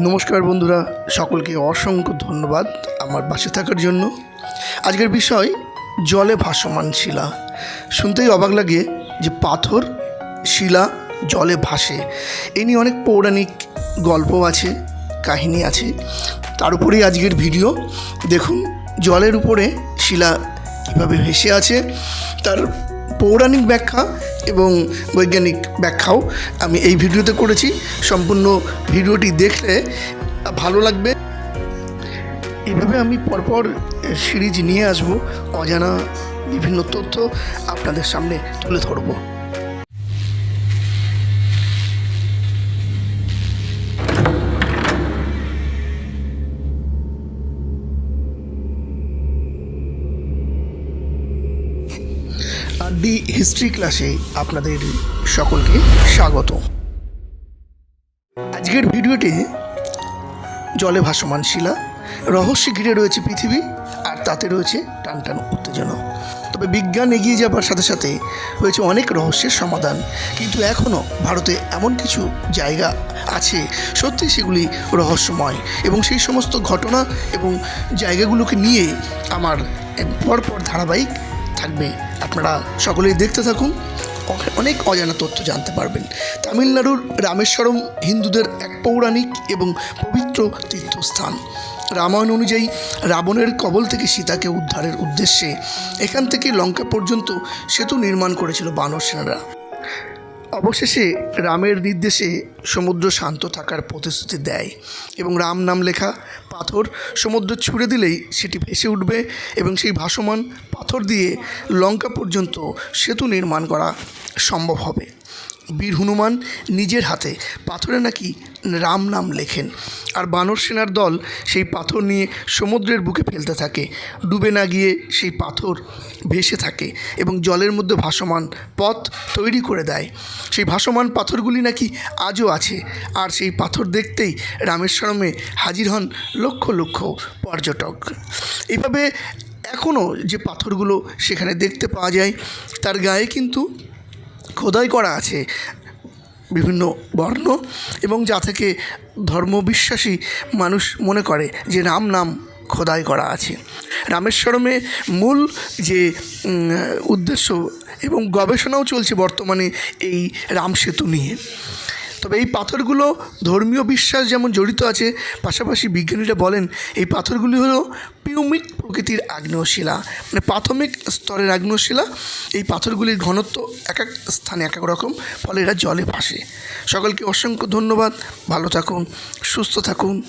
নমস্কার বন্ধুরা, সকলকে অসংখ্য ধন্যবাদ আমার পাশে থাকার জন্য। আজকের বিষয়, জলে ভাসমান শিলা। শুনতেই অবাক লাগে যে পাথর, শিলা জলে ভাসে। এ নিয়ে অনেক পৌরাণিক গল্প আছে, কাহিনী আছে। তার উপরেই আজকের ভিডিও। দেখুন, জলের উপরে শিলা কীভাবে ভেসে আছে, তার পৌরাণিক ব্যাখ্যা এবং বৈজ্ঞানিক ব্যাখ্যাও আমি এই ভিডিওতে করেছি। সম্পূর্ণ ভিডিওটি দেখলে ভালো লাগবে। এভাবে আমি পরপর সিরিজ নিয়ে আসব। অজানা বিভিন্ন তথ্য আপনাদের সামনে তুলে ধরবো। আর হিস্ট্রি ক্লাসে আপনাদের সকলকে স্বাগত। আজকের ভিডিওতে জলে ভাসমান শিলা, রহস্যে ঘিরে রয়েছে পৃথিবী, আর তাতে রয়েছে টান টান উত্তেজনা। তবে বিজ্ঞান এগিয়ে যাবার সাথে সাথে হয়েছে অনেক রহস্যের সমাধান, কিন্তু এখনও ভারতে এমন কিছু জায়গা আছে সত্যি সেগুলি রহস্যময়, এবং সেই সমস্ত ঘটনা এবং জায়গাগুলোকে নিয়ে আমার পরপর ধারাবাহিক থাকবে আপনারা সকলেই দেখতে থাকুন। অনেক অজানা তথ্য জানতে পারবেন। তামিলনাড়ুর রামেশ্বরম হিন্দুদের এক পৌরাণিক এবং পবিত্র তীর্থস্থান। রামায়ণ অনুযায়ী রাবণের কবল থেকে সীতাকে উদ্ধারের উদ্দেশ্যে এখান থেকে লঙ্কা পর্যন্ত সেতু নির্মাণ করেছিল বানর সেনারা। অবশেষে রামের নির্দেশে সমুদ্র শান্ত থাকার প্রতিশ্রুতি দেয় এবং রাম নাম লেখা পাথর সমুদ্র ছুঁড়ে দিলেই সেটি ভেসে উঠবে এবং সেই ভাসমান পাথর দিয়ে লঙ্কা পর্যন্ত সেতু নির্মাণ করা সম্ভব হবে। বীর হনুমান নিজের হাতে পাথরে নাকি রাম নাম লেখেন। আর বানর সেনার দল সেই পাথর নিয়ে সমুদ্রের বুকে ফেলতে থাকে। ডুবে না গিয়ে সেই পাথর ভেসে থাকে এবং জলের মধ্যে ভাসমান পথ তৈরি করে দেয়। সেই ভাসমান পাথরগুলি নাকি আজও আছে। আর সেই পাথর দেখতেই রামেশ্বরমে হাজির হন লক্ষ লক্ষ পর্যটক। এইভাবে এখনও যে পাথরগুলো সেখানে দেখতে পাওয়া যায়, তার গায়ে কিন্তু খোদাই করা আছে। বিভিন্ন বর্ণ এবং যা থেকে ধর্মবিশ্বাসী মানুষ মনে করে যে রাম নাম খোদাই করা আছে। রামেশ্বরমে মূল যে উদ্দেশ্য এবং গবেষণাও চলছে বর্তমানে এই রাম সেতু নিয়ে। তবে এই পাথরগুলো ধর্মীয় বিশ্বাস যেমন জড়িত আছে, পাশাপাশি বিজ্ঞানীরা বলেন এই পাথরগুলি হলো পিউমিক প্রকৃতির আগ্নেয়শিলা মানে প্রাথমিক স্তরের আগ্নেয়শিলা। এই পাথরগুলির ঘনত্ব এক এক স্থানে এক এক রকম, ফলে এরা জলে ভাসে। সকলকে অসংখ্য ধন্যবাদ, ভালো থাকুন, সুস্থ থাকুন।